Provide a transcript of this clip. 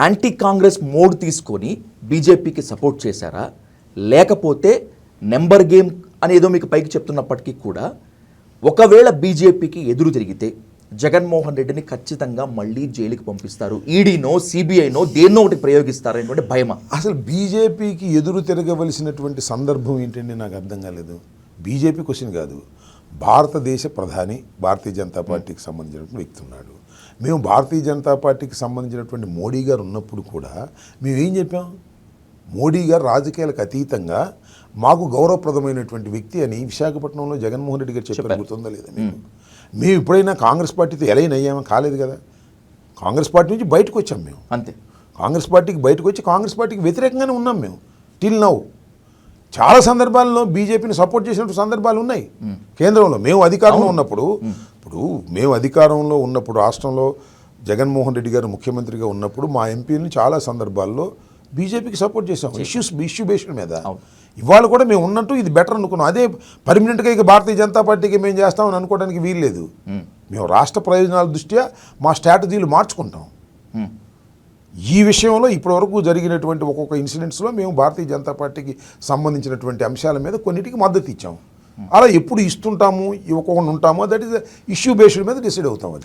Anti Congress mode తీసుకొని బీజేపీకి support చేశారా? లేకపోతే నెంబర్ గేమ్ అనేదో మీకు పైకి చెప్తున్నప్పటికీ కూడా ఒకవేళ బీజేపీకి ఎదురు తిరిగితే జగన్మోహన్ రెడ్డిని ఖచ్చితంగా మళ్ళీ జైలుకి పంపిస్తారు. ఈడీనో సిబిఐనో దేన్నో ఒకటి ప్రయోగిస్తారనేటువంటి భయమా? అసలు బీజేపీకి ఎదురు తిరగవలసినటువంటి సందర్భం ఏంటండి? నాకు అర్థం కాలేదు. బీజేపీ క్వశ్చన్ కాదు. భారతదేశ ప్రధాని భారతీయ జనతా పార్టీకి సంబంధించినటువంటి వ్యక్తి ఉన్నాడు. మేము భారతీయ జనతా పార్టీకి సంబంధించినటువంటి మోడీ గారు ఉన్నప్పుడు కూడా మేము ఏం చెప్పాం? మోడీ గారు రాజకీయాలకు అతీతంగా మాకు గౌరవప్రదమైనటువంటి వ్యక్తి అని విశాఖపట్నంలో జగన్మోహన్ రెడ్డి గారు చెప్పారు. గుర్తుందా లేదా మీకు? మేము ఎప్పుడైనా కాంగ్రెస్ పార్టీతో ఎలైన్ అయ్యామా? కాలేదు కదా. కాంగ్రెస్ పార్టీ నుంచి బయటకు వచ్చాం మేము. అంతే. కాంగ్రెస్ పార్టీకి బయటకు వచ్చి కాంగ్రెస్ పార్టీకి వ్యతిరేకంగానే ఉన్నాం మేము. Till now. చాలా సందర్భాల్లో బీజేపీని సపోర్ట్ చేసినటువంటి సందర్భాలు ఉన్నాయి. కేంద్రంలో మేము అధికారంలో ఉన్నప్పుడు ఇప్పుడు మేము అధికారంలో ఉన్నప్పుడు రాష్ట్రంలో జగన్మోహన్ రెడ్డి గారు ముఖ్యమంత్రిగా ఉన్నప్పుడు మా ఎంపీని చాలా సందర్భాల్లో బీజేపీకి సపోర్ట్ చేసాం ఇష్యూస్ ఇష్యూ బేస్డ్ మీద. ఇవాళ కూడా మేము ఉన్నట్టు ఇది బెటర్ అనుకున్నాం. అదే పర్మనెంట్గా ఇక భారతీయ జనతా పార్టీకి మేము చేస్తామని అనుకోవడానికి వీల్లేదు మేము. రాష్ట్ర ప్రయోజనాల దృష్ట్యా మా స్ట్రాటజీలు మార్చుకుంటాం. ఈ విషయంలో ఇప్పటివరకు జరిగినటువంటి ఒక్కొక్క ఇన్సిడెంట్స్లో మేము భారతీయ జనతా పార్టీకి సంబంధించినటువంటి అంశాల మీద కొన్నిటికి మద్దతు ఇచ్చాము అలా ఎప్పుడు ఇస్తుంటాము ఇవ్వకుండా ఉంటామో దట్ ఈస్ ఇష్యూ బేస్డ్ మీద డిసైడ్ అవుతాం అది.